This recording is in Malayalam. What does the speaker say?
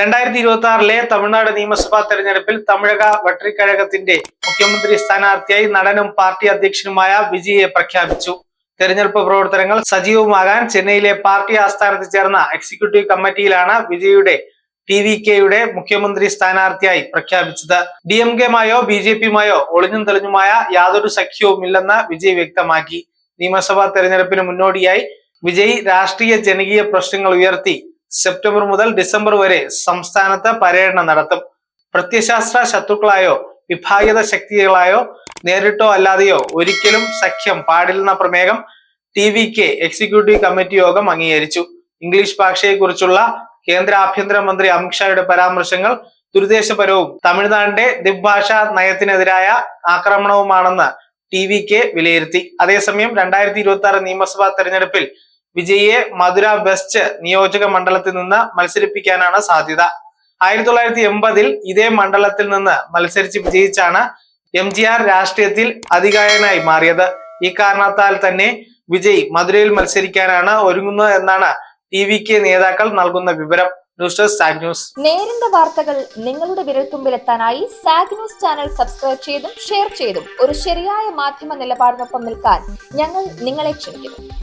രണ്ടായിരത്തി ഇരുപത്തി ആറിലെ തമിഴ്നാട് നിയമസഭാ തെരഞ്ഞെടുപ്പിൽ തമിഴക വട്ടിക്കഴകത്തിന്റെ മുഖ്യമന്ത്രി സ്ഥാനാർത്ഥിയായി നടനും പാർട്ടി അധ്യക്ഷനുമായ വിജയെ പ്രഖ്യാപിച്ചു. തെരഞ്ഞെടുപ്പ് പ്രവർത്തനങ്ങൾ സജീവമാകാൻ ചെന്നൈയിലെ പാർട്ടി ആസ്ഥാനത്ത് ചേർന്ന എക്സിക്യൂട്ടീവ് കമ്മിറ്റിയിലാണ് വിജയുടെ ടി വി കെയുടെ മുഖ്യമന്ത്രി സ്ഥാനാർത്ഥിയായി പ്രഖ്യാപിച്ചത്. ഡി എം കെമായോ ബി ജെ പിയുമായോ ഒളിഞ്ഞും തെളിഞ്ഞുമായ യാതൊരു സഖ്യവുമില്ലെന്ന് വിജയ് വ്യക്തമാക്കി. നിയമസഭാ തെരഞ്ഞെടുപ്പിന് മുന്നോടിയായി വിജയ് രാഷ്ട്രീയ ജനകീയ പ്രശ്നങ്ങൾ ഉയർത്തി. സെപ്റ്റംബർ മുതൽ ഡിസംബർ വരെ സംസ്ഥാനത്ത് പര്യടനം നടത്തും. പ്രത്യശാസ്ത്ര ശത്രുക്കളായോ വിഭാഗീയത ശക്തികളായോ നേരിട്ടോ അല്ലാതെയോ ഒരിക്കലും സഖ്യം പാടില്ലെന്ന പ്രമേയം T V K executive committee യോഗം അംഗീകരിച്ചു. ഇംഗ്ലീഷ് ഭാഷയെക്കുറിച്ചുള്ള കേന്ദ്ര ആഭ്യന്തരമന്ത്രി അമിത്ഷായുടെ പരാമർശങ്ങൾ ദുരുദ്ദേശപരവും തമിഴ്നാടിന്റെ ദ്വിഭാഷാ നയത്തിനെതിരായ ആക്രമണവുമാണെന്ന് ടി വി കെ വിലയിരുത്തി. അതേസമയം രണ്ടായിരത്തി ഇരുപത്തി ആറ് നിയമസഭാ തെരഞ്ഞെടുപ്പിൽ വിജയിയെ മധുര വെസ്റ്റ് നിയോജക മണ്ഡലത്തിൽ നിന്ന് മത്സരിപ്പിക്കാനാണ് സാധ്യത. ആയിരത്തി തൊള്ളായിരത്തി എൺപതിൽ ഇതേ മണ്ഡലത്തിൽ നിന്ന് മത്സരിച്ച് വിജയിച്ചാണ് എം ജി ആർ രാഷ്ട്രീയത്തിൽ അധികായനായി മാറിയത്. ഈ കാരണത്താൽ തന്നെ വിജയ് മധുരയിൽ മത്സരിക്കാനാണ് ഒരുങ്ങുന്നത് എന്നാണ് ടി വി കെ നേതാക്കൾ നൽകുന്ന വിവരം. ന്യൂസ് ഡെസ്ക് സാഗ് ന്യൂസ്. നേരിന്റെ വാർത്തകൾ നിങ്ങളുടെ വിരൽത്തുമ്പിലെത്താനായി സാഗ് ന്യൂസ് ചാനൽ സബ്സ്ക്രൈബ് ചെയ്തും ഷെയർ ചെയ്തും ഒരു ശരിയായ മാധ്യമ നിലപാടിനൊപ്പം നിൽക്കാൻ ഞങ്ങൾ നിങ്ങളെ ക്ഷണിക്കുന്നു.